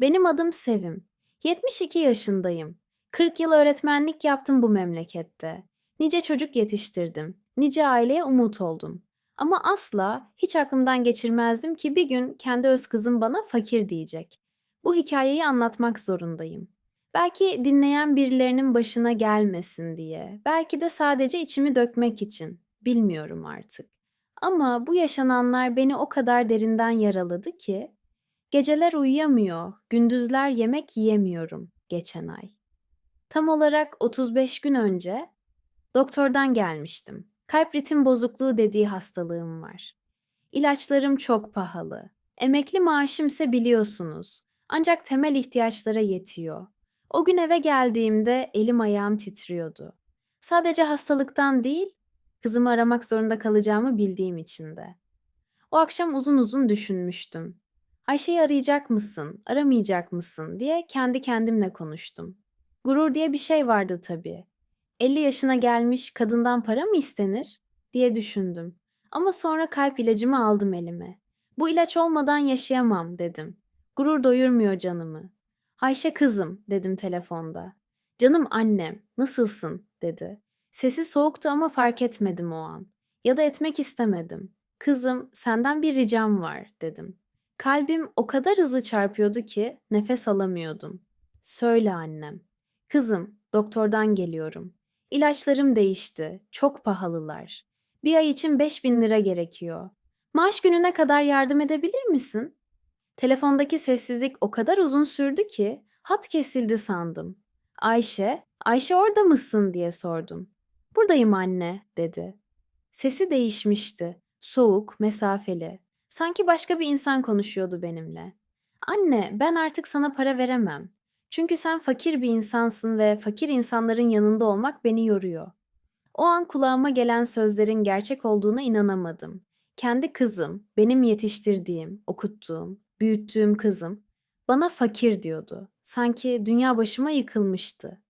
Benim adım Sevim. 72 yaşındayım. 40 yıl öğretmenlik yaptım bu memlekette. Nice çocuk yetiştirdim. Nice aileye umut oldum. Ama asla hiç aklımdan geçirmezdim ki bir gün kendi öz kızım bana fakir diyecek. Bu hikayeyi anlatmak zorundayım. Belki dinleyen birilerinin başına gelmesin diye, belki de sadece içimi dökmek için. Bilmiyorum artık. Ama bu yaşananlar beni o kadar derinden yaraladı ki Geceler uyuyamıyor, gündüzler yemek yiyemiyorum geçen ay. Tam olarak 35 gün önce doktordan gelmiştim. Kalp ritim bozukluğu dediği hastalığım var. İlaçlarım çok pahalı. Emekli maaşımsa biliyorsunuz. Ancak temel ihtiyaçlara yetiyor. O gün eve geldiğimde elim ayağım titriyordu. Sadece hastalıktan değil, kızımı aramak zorunda kalacağımı bildiğim için de. O akşam uzun uzun düşünmüştüm. Ayşe'yi arayacak mısın, aramayacak mısın diye kendi kendimle konuştum. Gurur diye bir şey vardı tabii. 50 yaşına gelmiş kadından para mı istenir diye düşündüm. Ama sonra kalp ilacımı aldım elime. Bu ilaç olmadan yaşayamam dedim. Gurur doyurmuyor canımı. Ayşe kızım dedim telefonda. Canım annem, nasılsın dedi. Sesi soğuktu ama fark etmedim o an. Ya da etmek istemedim. Kızım, senden bir ricam var dedim. Kalbim o kadar hızlı çarpıyordu ki nefes alamıyordum. Söyle annem. Kızım, doktordan geliyorum. İlaçlarım değişti. Çok pahalılar. Bir ay için 5000 lira gerekiyor. Maaş gününe kadar yardım edebilir misin? Telefondaki sessizlik o kadar uzun sürdü ki hat kesildi sandım. Ayşe, Ayşe orada mısın diye sordum. Buradayım anne, dedi. Sesi değişmişti. Soğuk, mesafeli. Sanki başka bir insan konuşuyordu benimle. Anne, ben artık sana para veremem. Çünkü sen fakir bir insansın ve fakir insanların yanında olmak beni yoruyor. O an kulağıma gelen sözlerin gerçek olduğuna inanamadım. Kendi kızım, benim yetiştirdiğim, okuttuğum, büyüttüğüm kızım bana fakir diyordu. Sanki dünya başıma yıkılmıştı.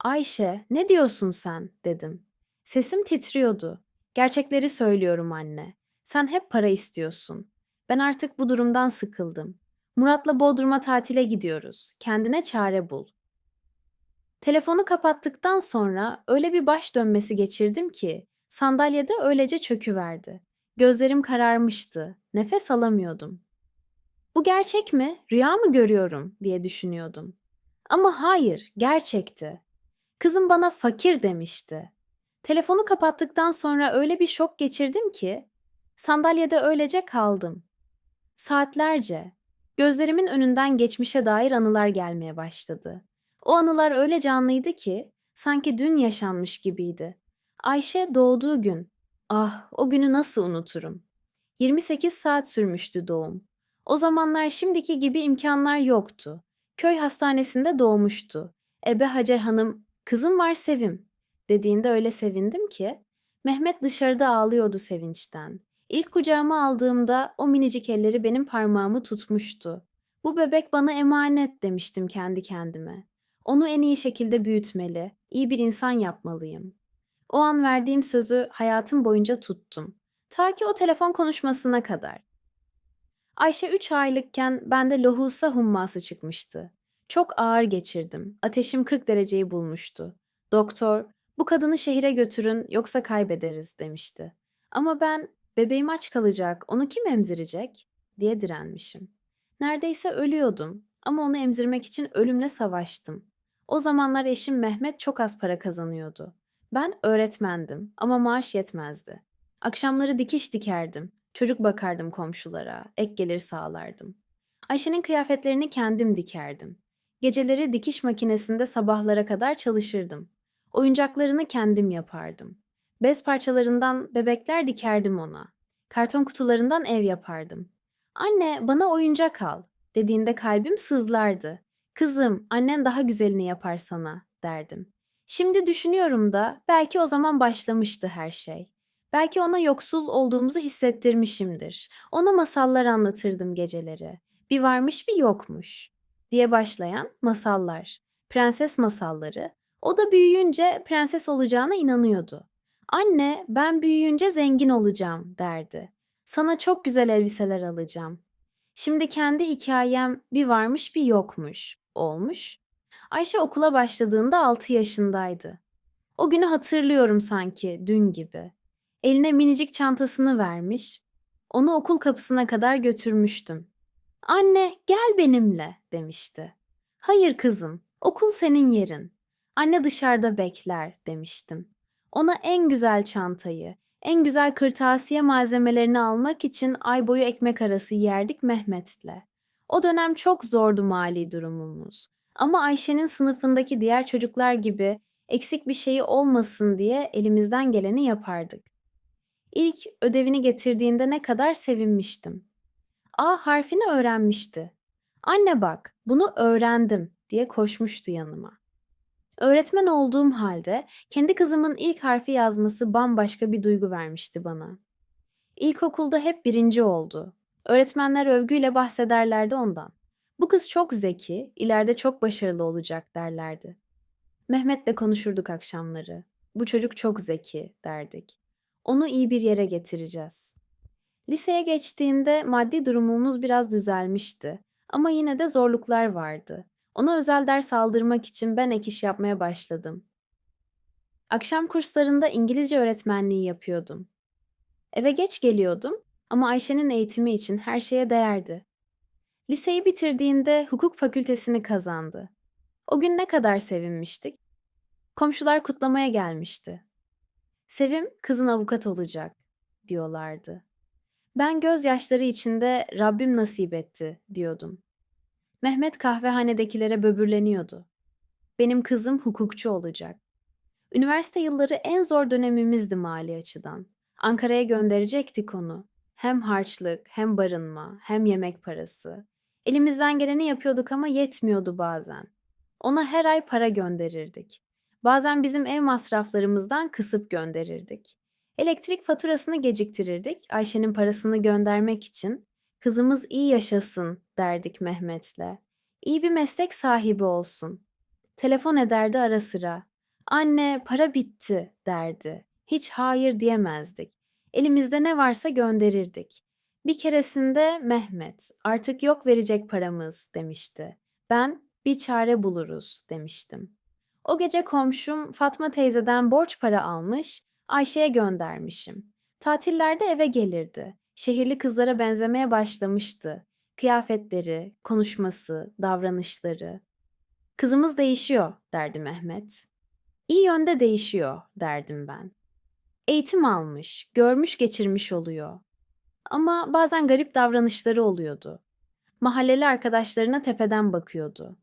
Ayşe, ne diyorsun sen? dedim. Sesim titriyordu. Gerçekleri söylüyorum anne. Sen hep para istiyorsun. Ben artık bu durumdan sıkıldım. Murat'la Bodrum'a tatile gidiyoruz. Kendine çare bul. Telefonu kapattıktan sonra öyle bir baş dönmesi geçirdim ki sandalyede öylece çöküverdi. Gözlerim kararmıştı. Nefes alamıyordum. Bu gerçek mi? Rüya mı görüyorum diye düşünüyordum. Ama hayır, gerçekti. Kızım bana fakir demişti. Telefonu kapattıktan sonra öyle bir şok geçirdim ki sandalyede öylece kaldım. Saatlerce gözlerimin önünden geçmişe dair anılar gelmeye başladı. O anılar öyle canlıydı ki sanki dün yaşanmış gibiydi. Ayşe doğduğu gün. Ah, o günü nasıl unuturum? 28 saat sürmüştü doğum. O zamanlar şimdiki gibi imkanlar yoktu. Köy hastanesinde doğmuştu. Ebe Hacer Hanım, kızım var Sevim, dediğinde öyle sevindim ki, Mehmet dışarıda ağlıyordu sevinçten. İlk kucağıma aldığımda o minicik elleri benim parmağımı tutmuştu. Bu bebek bana emanet demiştim kendi kendime. Onu en iyi şekilde büyütmeli, iyi bir insan yapmalıyım. O an verdiğim sözü hayatım boyunca tuttum. Ta ki o telefon konuşmasına kadar. Ayşe 3 aylıkken bende lohusa humması çıkmıştı. Çok ağır geçirdim. Ateşim 40 dereceyi bulmuştu. Doktor, bu kadını şehire götürün yoksa kaybederiz demişti. Ama ben bebeğim aç kalacak, onu kim emzirecek diye direnmişim. Neredeyse ölüyordum ama onu emzirmek için ölümle savaştım. O zamanlar eşim Mehmet çok az para kazanıyordu. Ben öğretmendim ama maaş yetmezdi. Akşamları dikiş dikerdim. Çocuk bakardım komşulara, ek gelir sağlardım. Ayşe'nin kıyafetlerini kendim dikerdim. Geceleri dikiş makinesinde sabahlara kadar çalışırdım. Oyuncaklarını kendim yapardım. Bez parçalarından bebekler dikerdim ona. Karton kutularından ev yapardım. Anne bana oyuncak al dediğinde kalbim sızlardı. Kızım annen daha güzelini yapar sana derdim. Şimdi düşünüyorum da belki o zaman başlamıştı her şey. Belki ona yoksul olduğumuzu hissettirmişimdir. Ona masallar anlatırdım geceleri. Bir varmış bir yokmuş diye başlayan masallar. Prenses masalları. O da büyüyünce prenses olacağına inanıyordu. Anne, ben büyüyünce zengin olacağım derdi. Sana çok güzel elbiseler alacağım. Şimdi kendi hikayem bir varmış bir yokmuş olmuş. Ayşe okula başladığında 6 yaşındaydı. O günü hatırlıyorum sanki dün gibi. Eline minicik çantasını vermiş. Onu okul kapısına kadar götürmüştüm. Anne gel benimle demişti. Hayır kızım, okul senin yerin. Anne dışarıda bekler demiştim. Ona en güzel çantayı, en güzel kırtasiye malzemelerini almak için ay boyu ekmek arası yerdik Mehmet'le. O dönem çok zordu mali durumumuz. Ama Ayşe'nin sınıfındaki diğer çocuklar gibi eksik bir şeyi olmasın diye elimizden geleni yapardık. İlk ödevini getirdiğinde ne kadar sevinmiştim. A harfini öğrenmişti. Anne bak, bunu öğrendim diye koşmuştu yanıma. Öğretmen olduğum halde kendi kızımın ilk harfi yazması bambaşka bir duygu vermişti bana. İlkokulda hep birinci oldu. Öğretmenler övgüyle bahsederlerdi ondan. Bu kız çok zeki, ileride çok başarılı olacak derlerdi. Mehmet'le konuşurduk akşamları. Bu çocuk çok zeki derdik. Onu iyi bir yere getireceğiz. Liseye geçtiğinde maddi durumumuz biraz düzelmişti. Ama yine de zorluklar vardı. Ona özel ders aldırmak için ben ek iş yapmaya başladım. Akşam kurslarında İngilizce öğretmenliği yapıyordum. Eve geç geliyordum ama Ayşe'nin eğitimi için her şeye değerdi. Liseyi bitirdiğinde hukuk fakültesini kazandı. O gün ne kadar sevinmiştik. Komşular kutlamaya gelmişti. Sevim kızın avukat olacak diyorlardı. Ben gözyaşları içinde Rabbim nasip etti diyordum. Mehmet kahvehanedekilere böbürleniyordu. Benim kızım hukukçu olacak. Üniversite yılları en zor dönemimizdi mali açıdan. Ankara'ya gönderecektik onu. Hem harçlık, hem barınma, hem yemek parası. Elimizden geleni yapıyorduk ama yetmiyordu bazen. Ona her ay para gönderirdik. Bazen bizim ev masraflarımızdan kısıp gönderirdik. Elektrik faturasını geciktirirdik Ayşe'nin parasını göndermek için. Kızımız iyi yaşasın derdik Mehmet'le. İyi bir meslek sahibi olsun. Telefon ederdi ara sıra. Anne para bitti derdi. Hiç hayır diyemezdik. Elimizde ne varsa gönderirdik. Bir keresinde Mehmet artık yok verecek paramız demişti. Ben bir çare buluruz demiştim. O gece komşum Fatma teyzeden borç para almış, Ayşe'ye göndermişim. Tatillerde eve gelirdi. Şehirli kızlara benzemeye başlamıştı. Kıyafetleri, konuşması, davranışları. Kızımız değişiyor derdi Mehmet. İyi yönde değişiyor derdim ben. Eğitim almış, görmüş geçirmiş oluyor. Ama bazen garip davranışları oluyordu. Mahalleli arkadaşlarına tepeden bakıyordu.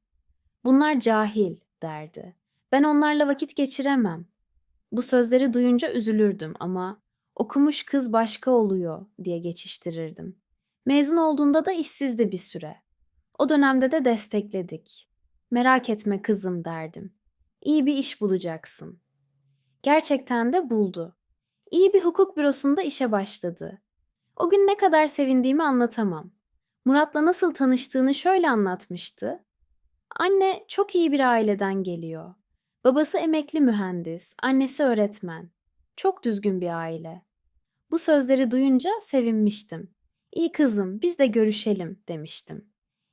Bunlar cahil derdi. Ben onlarla vakit geçiremem. Bu sözleri duyunca üzülürdüm ama okumuş kız başka oluyor diye geçiştirirdim. Mezun olduğunda da işsizdi bir süre. O dönemde de destekledik. Merak etme kızım derdim. İyi bir iş bulacaksın. Gerçekten de buldu. İyi bir hukuk bürosunda işe başladı. O gün ne kadar sevindiğimi anlatamam. Murat'la nasıl tanıştığını şöyle anlatmıştı. Anne çok iyi bir aileden geliyor. Babası emekli mühendis, annesi öğretmen. Çok düzgün bir aile. Bu sözleri duyunca sevinmiştim. İyi kızım, biz de görüşelim demiştim.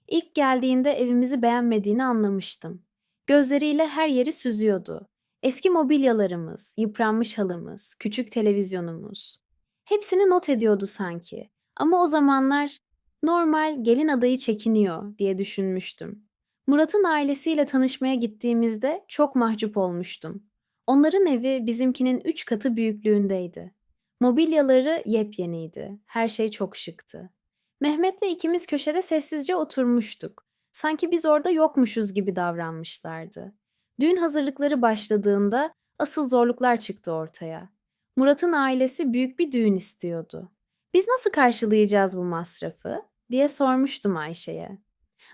İlk geldiğinde evimizi beğenmediğini anlamıştım. Gözleriyle her yeri süzüyordu. Eski mobilyalarımız, yıpranmış halımız, küçük televizyonumuz. Hepsini not ediyordu sanki. Ama o zamanlar normal gelin adayı çekiniyor diye düşünmüştüm. Murat'ın ailesiyle tanışmaya gittiğimizde çok mahcup olmuştum. Onların evi bizimkinin üç katı büyüklüğündeydi. Mobilyaları yepyeniydi. Her şey çok şıktı. Mehmet'le ikimiz köşede sessizce oturmuştuk. Sanki biz orada yokmuşuz gibi davranmışlardı. Düğün hazırlıkları başladığında asıl zorluklar çıktı ortaya. Murat'ın ailesi büyük bir düğün istiyordu. Biz nasıl karşılayacağız bu masrafı? diye sormuştum Ayşe'ye.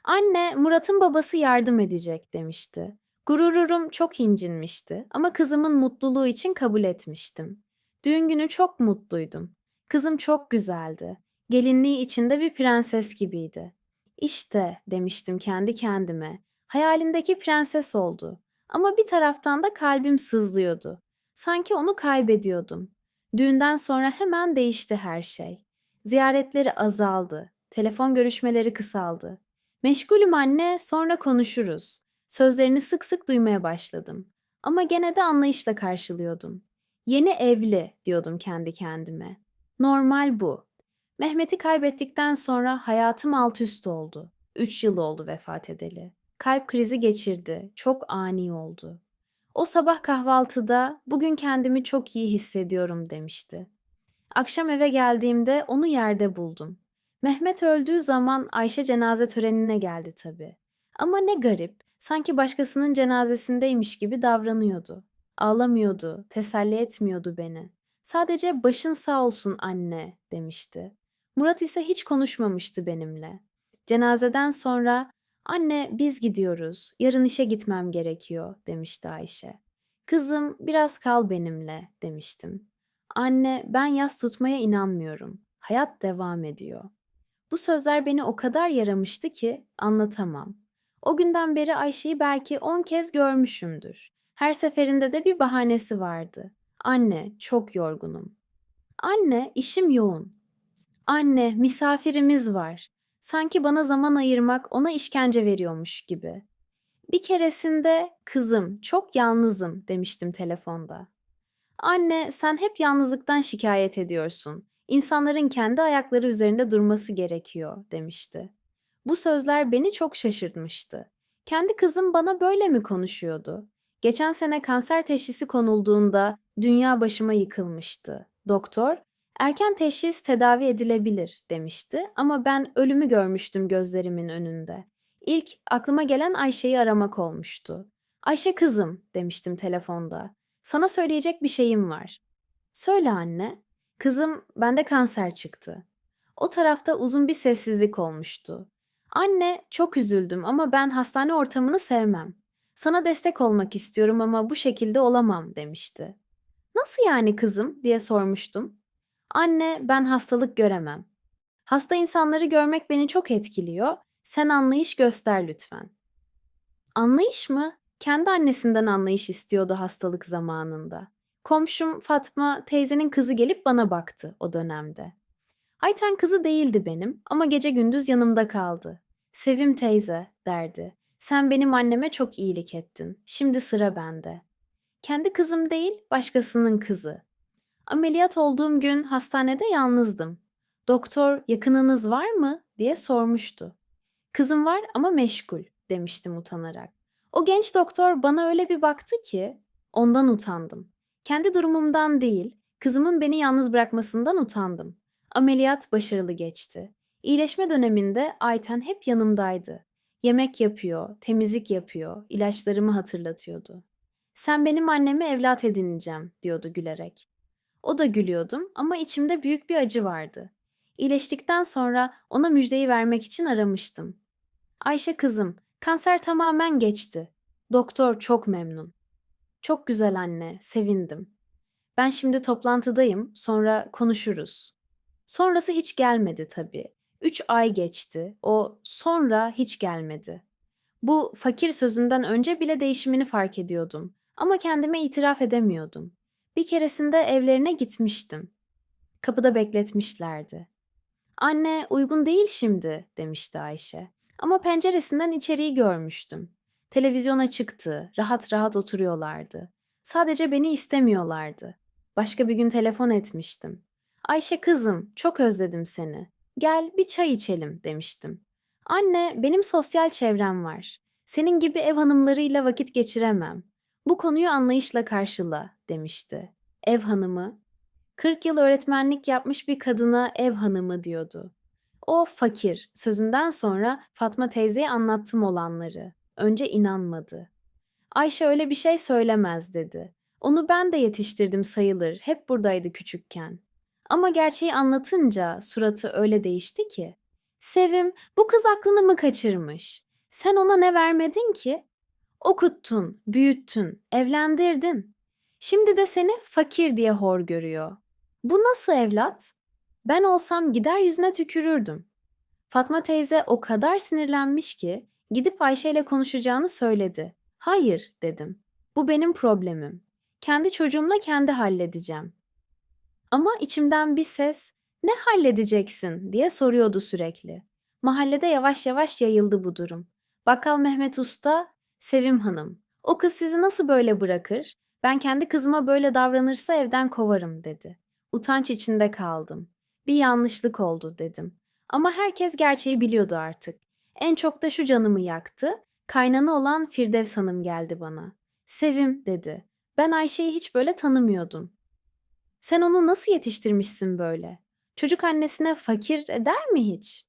Anne, Murat'ın babası yardım edecek demişti. Gururum çok incinmişti ama kızımın mutluluğu için kabul etmiştim. Düğün günü çok mutluydum. Kızım çok güzeldi. Gelinliği içinde bir prenses gibiydi. İşte demiştim kendi kendime. Hayalindeki prenses oldu. Ama bir taraftan da kalbim sızlıyordu. Sanki onu kaybediyordum. Düğünden sonra hemen değişti her şey. Ziyaretleri azaldı. Telefon görüşmeleri kısaldı. Meşgulüm anne, sonra konuşuruz. Sözlerini sık sık duymaya başladım. Ama gene de anlayışla karşılıyordum. Yeni evli diyordum kendi kendime. Normal bu. Mehmet'i kaybettikten sonra hayatım alt üst oldu. Üç yıl oldu vefat edeli. Kalp krizi geçirdi. Çok ani oldu. O sabah kahvaltıda bugün kendimi çok iyi hissediyorum demişti. Akşam eve geldiğimde onu yerde buldum. Mehmet öldüğü zaman Ayşe cenaze törenine geldi tabii. Ama ne garip, sanki başkasının cenazesindeymiş gibi davranıyordu. Ağlamıyordu, teselli etmiyordu beni. Sadece başın sağ olsun anne demişti. Murat ise hiç konuşmamıştı benimle. Cenazeden sonra anne biz gidiyoruz, yarın işe gitmem gerekiyor demişti Ayşe. Kızım biraz kal benimle demiştim. Anne ben yas tutmaya inanmıyorum. Hayat devam ediyor. Bu sözler beni o kadar yaramıştı ki anlatamam. O günden beri Ayşe'yi belki on kez görmüşümdür. Her seferinde de bir bahanesi vardı. Anne, çok yorgunum. Anne, işim yoğun. Anne, misafirimiz var. Sanki bana zaman ayırmak ona işkence veriyormuş gibi. Bir keresinde kızım, çok yalnızım demiştim telefonda. Anne, sen hep yalnızlıktan şikayet ediyorsun. İnsanların kendi ayakları üzerinde durması gerekiyor demişti. Bu sözler beni çok şaşırtmıştı. Kendi kızım bana böyle mi konuşuyordu? Geçen sene kanser teşhisi konulduğunda dünya başıma yıkılmıştı. Doktor, erken teşhis tedavi edilebilir demişti ama ben ölümü görmüştüm gözlerimin önünde. İlk aklıma gelen Ayşe'yi aramak olmuştu. Ayşe kızım demiştim telefonda. Sana söyleyecek bir şeyim var. Söyle anne. Kızım bende kanser çıktı. O tarafta uzun bir sessizlik olmuştu. Anne çok üzüldüm ama ben hastane ortamını sevmem. Sana destek olmak istiyorum ama bu şekilde olamam demişti. Nasıl yani kızım diye sormuştum. Anne ben hastalık göremem. Hasta insanları görmek beni çok etkiliyor. Sen anlayış göster lütfen. Anlayış mı? Kendi annesinden anlayış istiyordu hastalık zamanında. Komşum Fatma teyzenin kızı gelip bana baktı o dönemde. Ayten kızı değildi benim ama gece gündüz yanımda kaldı. Sevim teyze derdi. Sen benim anneme çok iyilik ettin. Şimdi sıra bende. Kendi kızım değil, başkasının kızı. Ameliyat olduğum gün hastanede yalnızdım. Doktor yakınınız var mı diye sormuştu. Kızım var ama meşgul demiştim utanarak. O genç doktor bana öyle bir baktı ki ondan utandım. Kendi durumumdan değil, kızımın beni yalnız bırakmasından utandım. Ameliyat başarılı geçti. İyileşme döneminde Ayten hep yanımdaydı. Yemek yapıyor, temizlik yapıyor, ilaçlarımı hatırlatıyordu. Sen benim annemi evlat edineceğim diyordu gülerek. O da gülüyordum ama içimde büyük bir acı vardı. İyileştikten sonra ona müjdeyi vermek için aramıştım. Ayşe kızım, kanser tamamen geçti. Doktor çok memnun. Çok güzel anne, sevindim. Ben şimdi toplantıdayım, sonra konuşuruz. Sonrası hiç gelmedi tabii. Üç ay geçti, o sonra hiç gelmedi. Bu fakir sözünden önce bile değişimini fark ediyordum. Ama kendime itiraf edemiyordum. Bir keresinde evlerine gitmiştim. Kapıda bekletmişlerdi. Anne uygun değil şimdi demişti Ayşe. Ama penceresinden içeriği görmüştüm. Televizyona çıktı, rahat rahat oturuyorlardı. Sadece beni istemiyorlardı. Başka bir gün telefon etmiştim. Ayşe kızım, çok özledim seni. Gel bir çay içelim demiştim. Anne, benim sosyal çevrem var. Senin gibi ev hanımlarıyla vakit geçiremem. Bu konuyu anlayışla karşıla demişti. Ev hanımı, 40 yıl öğretmenlik yapmış bir kadına ev hanımı diyordu. O fakir. Sözünden sonra Fatma teyzeye anlattım olanları. Önce inanmadı. Ayşe öyle bir şey söylemez dedi. Onu ben de yetiştirdim sayılır. Hep buradaydı küçükken. Ama gerçeği anlatınca suratı öyle değişti ki. Sevim, bu kız aklını mı kaçırmış? Sen ona ne vermedin ki? Okuttun, büyüttün, evlendirdin. Şimdi de seni fakir diye hor görüyor. Bu nasıl evlat? Ben olsam gider yüzüne tükürürdüm. Fatma teyze o kadar sinirlenmiş ki gidip Ayşe ile konuşacağını söyledi. Hayır dedim. Bu benim problemim. Kendi çocuğumla kendi halledeceğim. Ama içimden bir ses Ne halledeceksin diye soruyordu sürekli. Mahallede yavaş yavaş yayıldı bu durum. Bakkal Mehmet Usta, Sevim Hanım, o kız sizi nasıl böyle bırakır? Ben kendi kızıma böyle davranırsa evden kovarım dedi. Utanç içinde kaldım. Bir yanlışlık oldu dedim. Ama herkes gerçeği biliyordu artık. En çok da şu canımı yaktı. Kaynana olan Firdevs Hanım geldi bana. Sevim dedi. Ben Ayşe'yi hiç böyle tanımıyordum. Sen onu nasıl yetiştirmişsin böyle? Çocuk annesine fakir eder mi hiç?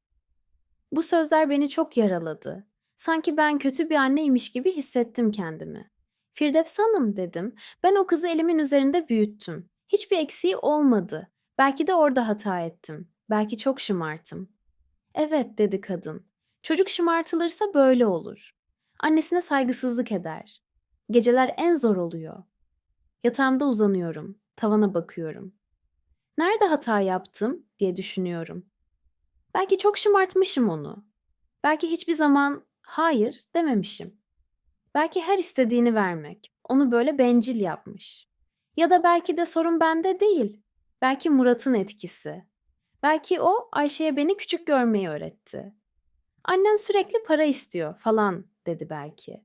Bu sözler beni çok yaraladı. Sanki ben kötü bir anneymiş gibi hissettim kendimi. Firdevs Hanım dedim. Ben o kızı elimin üzerinde büyüttüm. Hiçbir eksiği olmadı. Belki de orada hata ettim. Belki çok şımartım. Evet dedi kadın. Çocuk şımartılırsa böyle olur. Annesine saygısızlık eder. Geceler en zor oluyor. Yatağımda uzanıyorum. Tavana bakıyorum. Nerede hata yaptım diye düşünüyorum. Belki çok şımartmışım onu. Belki hiçbir zaman hayır dememişim. Belki her istediğini vermek onu böyle bencil yapmış. Ya da belki de sorun bende değil. Belki Murat'ın etkisi. Belki o Ayşe'ye beni küçük görmeyi öğretti. Annen sürekli para istiyor falan dedi belki.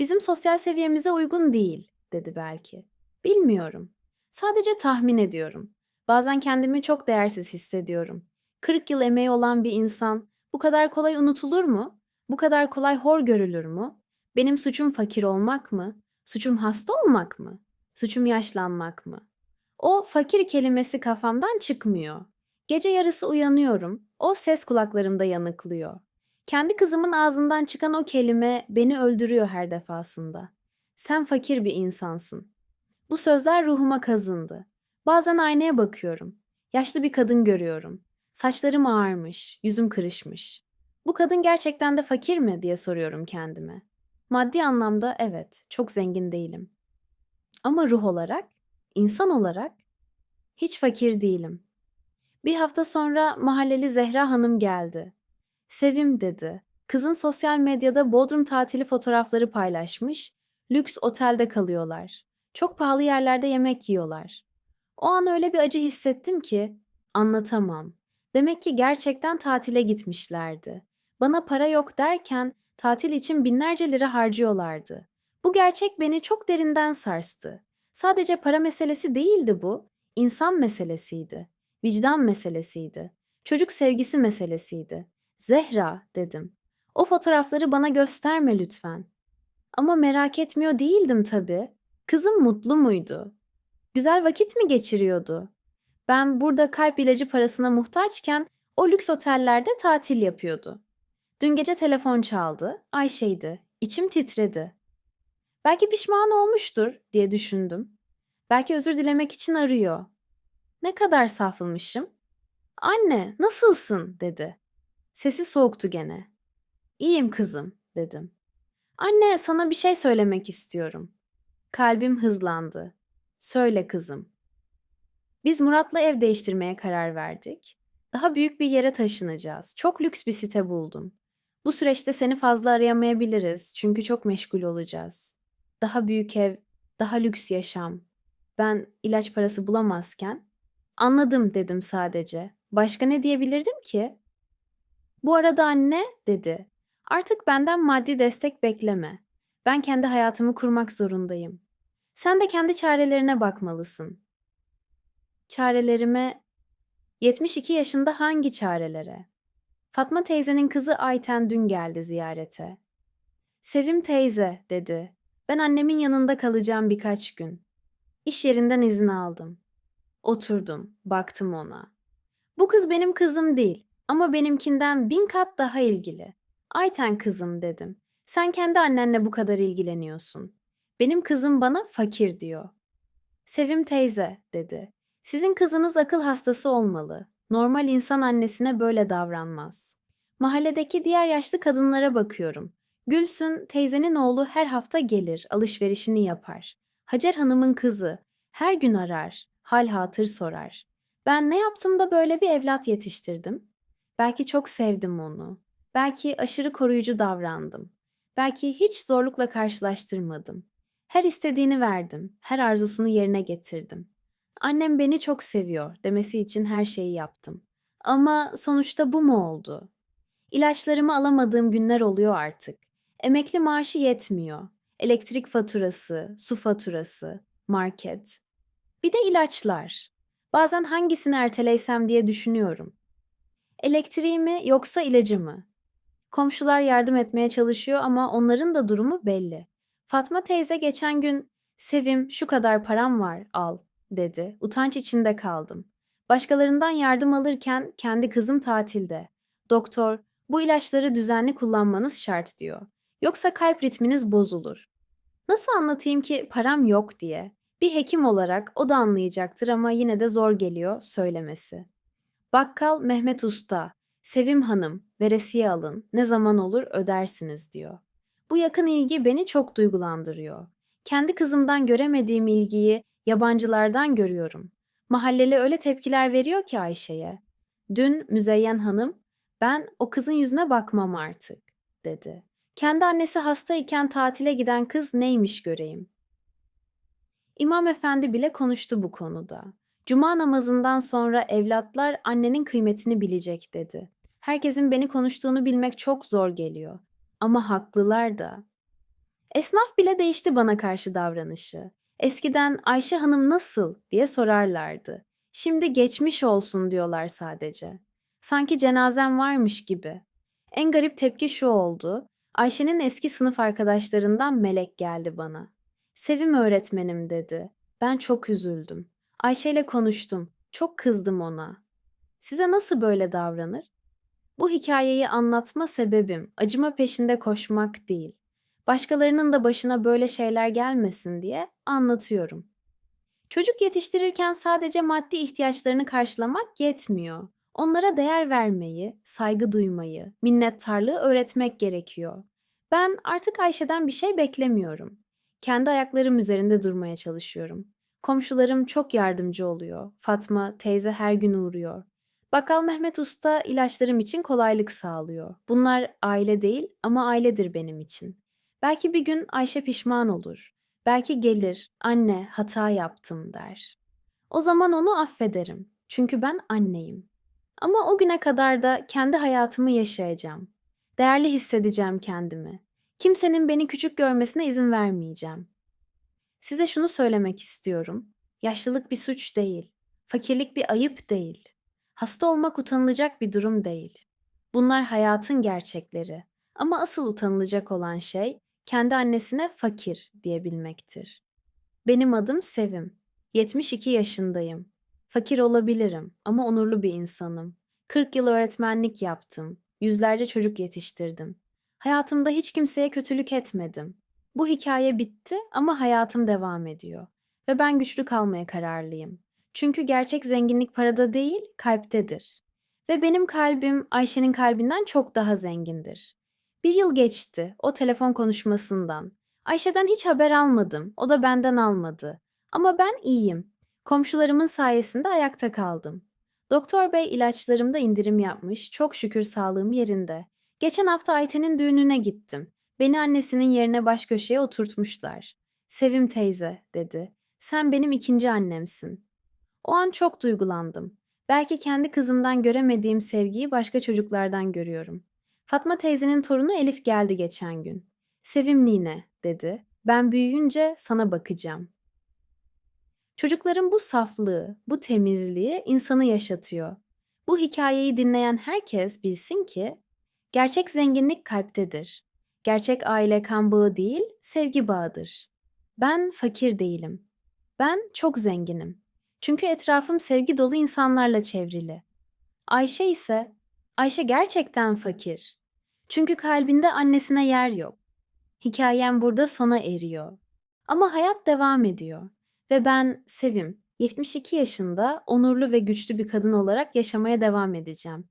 Bizim sosyal seviyemize uygun değil dedi belki. Bilmiyorum. Sadece tahmin ediyorum. Bazen kendimi çok değersiz hissediyorum. 40 yıl emeği olan bir insan bu kadar kolay unutulur mu? Bu kadar kolay hor görülür mü? Benim suçum fakir olmak mı? Suçum hasta olmak mı? Suçum yaşlanmak mı? O fakir kelimesi kafamdan çıkmıyor. Gece yarısı uyanıyorum. O ses kulaklarımda yanıklıyor. Kendi kızımın ağzından çıkan o kelime beni öldürüyor her defasında. Sen fakir bir insansın. Bu sözler ruhuma kazındı. Bazen aynaya bakıyorum. Yaşlı bir kadın görüyorum. Saçlarım ağarmış, yüzüm kırışmış. Bu kadın gerçekten de fakir mi diye soruyorum kendime. Maddi anlamda evet, çok zengin değilim. Ama ruh olarak, insan olarak hiç fakir değilim. Bir hafta sonra mahalleli Zehra Hanım geldi. Sevim dedi. Kızın sosyal medyada Bodrum tatili fotoğrafları paylaşmış. Lüks otelde kalıyorlar. Çok pahalı yerlerde yemek yiyorlar. O an öyle bir acı hissettim ki anlatamam. Demek ki gerçekten tatile gitmişlerdi. Bana para yok derken tatil için binlerce lira harcıyorlardı. Bu gerçek beni çok derinden sarstı. Sadece para meselesi değildi bu, insan meselesiydi. Vicdan meselesiydi. Çocuk sevgisi meselesiydi. Zehra dedim. O fotoğrafları bana gösterme lütfen. Ama merak etmiyor değildim tabii. Kızım mutlu muydu? Güzel vakit mi geçiriyordu? Ben burada kalp ilacı parasına muhtaçken o lüks otellerde tatil yapıyordu. Dün gece telefon çaldı. Ayşe'ydi. İçim titredi. Belki pişman olmuştur diye düşündüm. Belki özür dilemek için arıyor. Ne kadar safılmışım. Anne, nasılsın dedi. Sesi soğuktu gene. İyiyim kızım dedim. Anne, sana bir şey söylemek istiyorum. Kalbim hızlandı. Söyle kızım. Biz Murat'la ev değiştirmeye karar verdik. Daha büyük bir yere taşınacağız. Çok lüks bir site buldum. Bu süreçte seni fazla arayamayabiliriz çünkü çok meşgul olacağız. Daha büyük ev, daha lüks yaşam. Ben ilaç parası bulamazken anladım dedim sadece. Başka ne diyebilirdim ki? Bu arada anne dedi. Artık benden maddi destek bekleme. Ben kendi hayatımı kurmak zorundayım. Sen de kendi çarelerine bakmalısın. Çarelerime 72 yaşında hangi çarelere? Fatma teyzenin kızı Ayten dün geldi ziyarete. Sevim teyze dedi. Ben annemin yanında kalacağım birkaç gün. İş yerinden izin aldım. Oturdum, baktım ona. Bu kız benim kızım değil ama benimkinden bin kat daha ilgili. Ayten kızım dedim. Sen kendi annenle bu kadar ilgileniyorsun. Benim kızım bana fakir diyor. Sevim teyze dedi. Sizin kızınız akıl hastası olmalı. Normal insan annesine böyle davranmaz. Mahalledeki diğer yaşlı kadınlara bakıyorum. Gülsün teyzenin oğlu her hafta gelir, alışverişini yapar. Hacer Hanım'ın kızı her gün arar, hal hatır sorar. Ben ne yaptım da böyle bir evlat yetiştirdim? Belki çok sevdim onu. Belki aşırı koruyucu davrandım. Belki hiç zorlukla karşılaştırmadım. Her istediğini verdim, her arzusunu yerine getirdim. Annem beni çok seviyor demesi için her şeyi yaptım. Ama sonuçta bu mu oldu? İlaçlarımı alamadığım günler oluyor artık. Emekli maaşı yetmiyor. Elektrik faturası, su faturası, market. Bir de ilaçlar. Bazen hangisini erteleysem diye düşünüyorum. Elektriği mi yoksa ilacı mı? Komşular yardım etmeye çalışıyor ama onların da durumu belli. Fatma teyze geçen gün "Sevim, şu kadar param var, al." dedi. Utanç içinde kaldım. Başkalarından yardım alırken kendi kızım tatilde. Doktor, "Bu ilaçları düzenli kullanmanız şart." diyor. Yoksa kalp ritminiz bozulur. Nasıl anlatayım ki param yok diye? Bir hekim olarak o da anlayacaktır ama yine de zor geliyor söylemesi. Bakkal Mehmet Usta, Sevim Hanım, veresiye alın, ne zaman olur ödersiniz diyor. Bu yakın ilgi beni çok duygulandırıyor. Kendi kızımdan göremediğim ilgiyi yabancılardan görüyorum. Mahalleli öyle tepkiler veriyor ki Ayşe'ye. Dün Müzeyyen Hanım, ben o kızın yüzüne bakmam artık, dedi. Kendi annesi hastayken tatile giden kız neymiş göreyim. İmam efendi bile konuştu bu konuda. Cuma namazından sonra evlatlar annenin kıymetini bilecek dedi. Herkesin beni konuştuğunu bilmek çok zor geliyor. Ama haklılar da. Esnaf bile değişti bana karşı davranışı. Eskiden Ayşe Hanım nasıl diye sorarlardı. Şimdi geçmiş olsun diyorlar sadece. Sanki cenazem varmış gibi. En garip tepki şu oldu. Ayşe'nin eski sınıf arkadaşlarından Melek geldi bana. Sevim öğretmenim dedi. Ben çok üzüldüm. Ayşe ile konuştum. Çok kızdım ona. Size nasıl böyle davranır? Bu hikayeyi anlatma sebebim acıma peşinde koşmak değil. Başkalarının da başına böyle şeyler gelmesin diye anlatıyorum. Çocuk yetiştirirken sadece maddi ihtiyaçlarını karşılamak yetmiyor. Onlara değer vermeyi, saygı duymayı, minnettarlığı öğretmek gerekiyor. Ben artık Ayşe'den bir şey beklemiyorum. Kendi ayaklarım üzerinde durmaya çalışıyorum. Komşularım çok yardımcı oluyor. Fatma teyze her gün uğruyor. Bakkal Mehmet Usta ilaçlarım için kolaylık sağlıyor. Bunlar aile değil ama ailedir benim için. Belki bir gün Ayşe pişman olur. Belki gelir, anne hata yaptım der. O zaman onu affederim. Çünkü ben anneyim. Ama o güne kadar da kendi hayatımı yaşayacağım. Değerli hissedeceğim kendimi. Kimsenin beni küçük görmesine izin vermeyeceğim. Size şunu söylemek istiyorum. Yaşlılık bir suç değil. Fakirlik bir ayıp değil. Hasta olmak utanılacak bir durum değil. Bunlar hayatın gerçekleri. Ama asıl utanılacak olan şey kendi annesine fakir diyebilmektir. Benim adım Sevim. 72 yaşındayım. Fakir olabilirim ama onurlu bir insanım. 40 yıl öğretmenlik yaptım. Yüzlerce çocuk yetiştirdim. Hayatımda hiç kimseye kötülük etmedim. Bu hikaye bitti ama hayatım devam ediyor. Ve ben güçlü kalmaya kararlıyım. Çünkü gerçek zenginlik parada değil, kalptedir. Ve benim kalbim Ayşe'nin kalbinden çok daha zengindir. Bir yıl geçti o telefon konuşmasından. Ayşe'den hiç haber almadım, o da benden almadı. Ama ben iyiyim. Komşularımın sayesinde ayakta kaldım. Doktor bey ilaçlarımda indirim yapmış, çok şükür sağlığım yerinde. Geçen hafta Ayten'in düğününe gittim. Beni annesinin yerine baş köşeye oturtmuşlar. Sevim teyze, dedi. Sen benim ikinci annemsin. O an çok duygulandım. Belki kendi kızımdan göremediğim sevgiyi başka çocuklardan görüyorum. Fatma teyzenin torunu Elif geldi geçen gün. Sevim nine, dedi. Ben büyüyünce sana bakacağım. Çocukların bu saflığı, bu temizliği insanı yaşatıyor. Bu hikayeyi dinleyen herkes bilsin ki gerçek zenginlik kalptedir. Gerçek aile kan bağı değil, sevgi bağıdır. Ben fakir değilim. Ben çok zenginim. Çünkü etrafım sevgi dolu insanlarla çevrili. Ayşe ise, Ayşe gerçekten fakir. Çünkü kalbinde annesine yer yok. Hikayem burada sona eriyor. Ama hayat devam ediyor. Ve ben Sevim, 72 yaşında onurlu ve güçlü bir kadın olarak yaşamaya devam edeceğim.